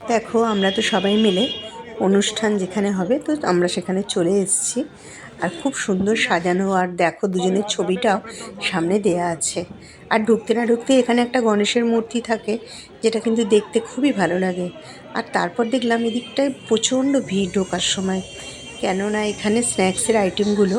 দেখো, আমরা তো সবাই মিলে অনুষ্ঠান যেখানে হবে, তো আমরা সেখানে চলে এসেছি। আর খুব সুন্দর সাজানো, আর দেখো দুজনের ছবিটাও সামনে দেয়া আছে। আর ঢুকতে না ঢুকতে এখানে একটা গণেশের মূর্তি থাকে, যেটা কিন্তু দেখতে খুবই ভালো লাগে। আর তারপর দেখলাম এদিকটায় প্রচণ্ড ভিড় ঢোকার সময়। কেননা এখানে স্ন্যাক্সের আইটেমগুলো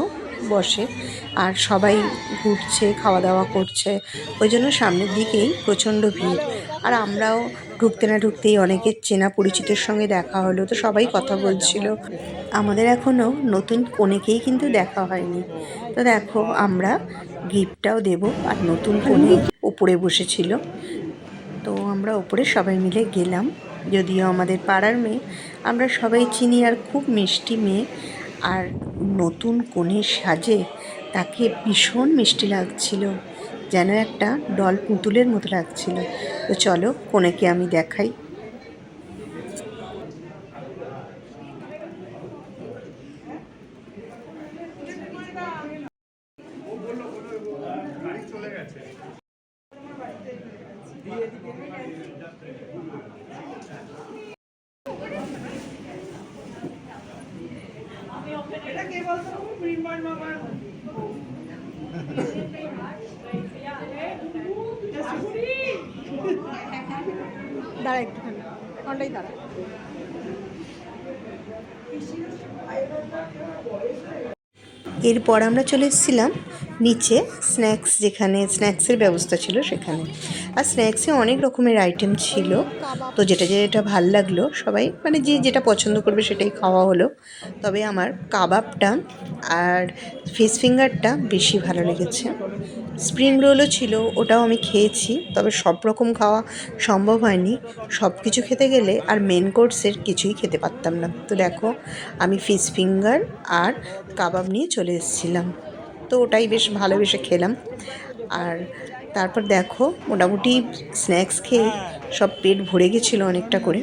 বসে আর সবাই ঘুরছে খাওয়া দাওয়া করছে। ওই জন্য সামনের দিকেই প্রচণ্ড ভিড়। আর আমরাও ঢুকতে না ঢুকতেই অনেকের চেনা পরিচিতের সঙ্গে দেখা হলো, তো সবাই কথা বলছিল। আমাদের এখনও নতুন কনেকেই কিন্তু দেখা হয়নি। তো দেখো, আমরা গিফটটাও দেব আর নতুন কনে ওপরে বসেছিল। তো আমরা ওপরে সবাই মিলে গেলাম। যদিও আমাদের পাড়ার মেয়ে, আমরা সবাই চিনি আর খুব মিষ্টি মেয়ে। আর নতুন কনে সাজে তাকে ভীষণ মিষ্টি লাগছিল, যেন একটা ডল পুতুলের মতো লাগছিল। তো চলো কনেকে আমি দেখাই। দাঁড়া একটুখানি কোনটাই দাঁড়া। এরপর আমরা চলে এসেছিলাম নিচে স্ন্যাক্স যেখানে স্ন্যাক্সের ব্যবস্থা ছিল সেখানে। আর স্ন্যাক্সে অনেক রকমের আইটেম ছিল। তো যেটা যেটা ভালো লাগল, সবাই মানে যে যেটা পছন্দ করবে সেটাই খাওয়া হলো। তবে আমার কাবাবটা আর ফিশ ফিঙ্গারটা বেশি ভালো লেগেছে। স্প্রিং রোলও ছিল, ওটাও আমি খেয়েছি, তবে সব রকম খাওয়া সম্ভব হয়নি। সব কিছু খেতে গেলে আর মেন কোর্সের কিছুই খেতে পারতাম না। তো দেখো, আমি ফিশ ফিঙ্গার আর কাবাব নিয়ে চলে এসেছিলাম। তো ওটাই বেশ ভালোবেসে খেলাম। আর তারপর দেখো, মোটামুটি স্ন্যাক্স খেয়ে সব পেট ভরে গেছিল অনেকটা করে।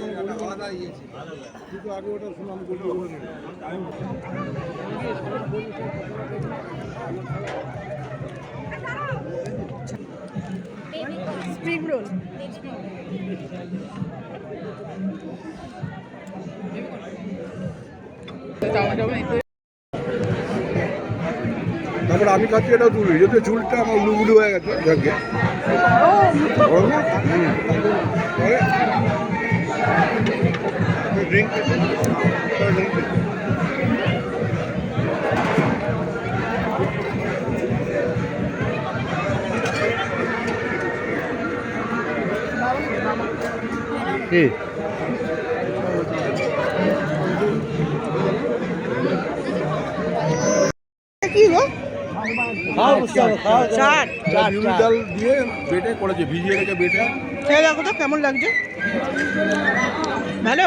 তারপর আমি খাচ্ছি এটা তুলি যদি ঝুলটা আমার উলুগুলু হয়ে গেছে দে। কি? কি গো? চাট বিউলি ডাল দিয়ে বেটে করেছে ভিজিয়ে রেখে বেটে। খেয়ে দেখো তো কেমন লাগছে। ভালো?